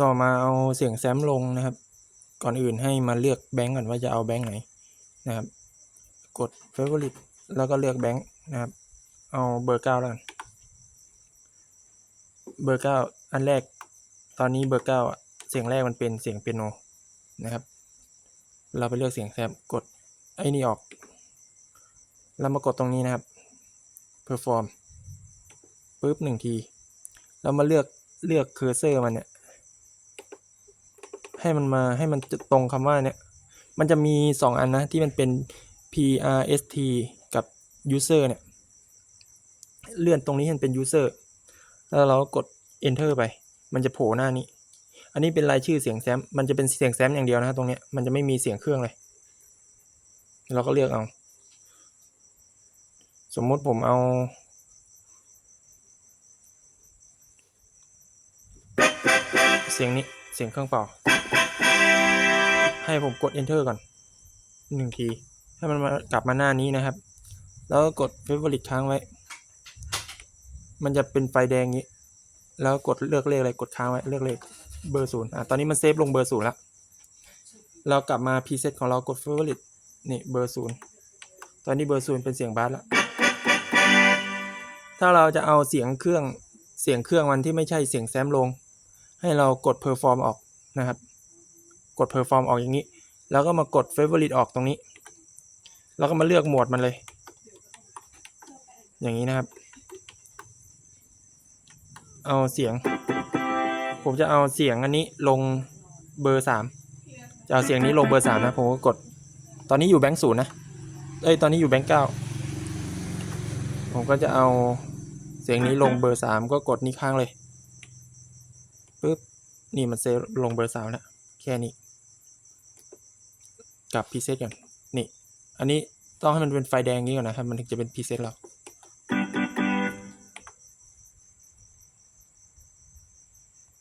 ต่อมาเอาเสียงแซมลงนะครับ ก่อนอื่นให้มาเลือกแบงก์ก่อนว่าจะเอาแบงก์ไหนนะครับ กด favorite แล้วก็เลือกแบงก์นะครับ เอาเบอร์เก้าแล้วกัน เบอร์เก้าอันแรก ตอนนี้เบอร์เก้าเสียงแรกมันเป็นเสียงเปียโนนะครับ เราไปเลือกเสียงแซมกดไอ้นี่ออกแล้วมากดตรงนี้นะครับ perform ปุ๊บหนึ่งทีแล้วมาเลือกเลือกเคอร์เซอร์มันเนี่ย ให้มันมาให้มันตรงคำว่าเนี่ยมันจะมีสองอันนะ ที่มันเป็น PRST กับ user เนี่ย เลื่อนตรงนี้ให้มันเป็น user แล้วเราก็กด enter ไป มันจะโผล่หน้านี้ อันนี้เป็นรายชื่อเสียงแซม มันจะเป็นเสียงแซมอย่างเดียวนะตรงเนี้ยมันจะไม่มีเสียงเครื่องเลย เราก็เลือกเอา สมมติผมเอาเสียงนี้ เสียงเครื่องเป่า ให้ผมกด enter ก่อนหนึ่งทีให้มันมากลับมาหน้านี้นะครับ แล้วกกด favorite ค้างไว้ มันจะเป็นไฟแดงนี้ แล้วกดเลือกเลขอะไรกดค้างไว้เลือกเลขเบอร์ศูนย์อะตอนนี้มันเซฟลงเบอร์ศูนย์แล้วเรากลับมา preset ของเรากด favorite นี่เบอร์ศูนย์ตอนนี้เบอร์ศูนย์เป็นเสียงบาสแล้วถ้าเราจะเอาเสียงเครื่องเสียงเครื่องมันที่ไม่ใช่เสียงแซมลง ให้เรากด perform ออกนะครับ กด perform ออกอย่างนี้ แล้วก็มากด favorite ออกตรงนี้ แล้วก็มาเลือกหมวดมันเลย อย่างนี้นะครับ เอาเสียง ผมจะเอาเสียงอันนี้ลงเบอร์สามจะเอาเสียงนี้ลงเบอร์สามนะ ผมก็กด ตอนนี้อยู่แบงค์ศูนย์นะ เอ้ย ตอนนี้อยู่แบงค์เก้าผมก็จะเอาเสียงนี้ลงเบอร์สามก็กดนี้ข้างเลยปึ๊บนี่มันเซฟลงเบอร์สามแล้วแค่นี้ กับพรีเซตก่อนนี่ อันนี้ต้องให้มันเป็นไฟแดงนี้ก่อนนะครับ มันถึงจะเป็นพรีเซตเรา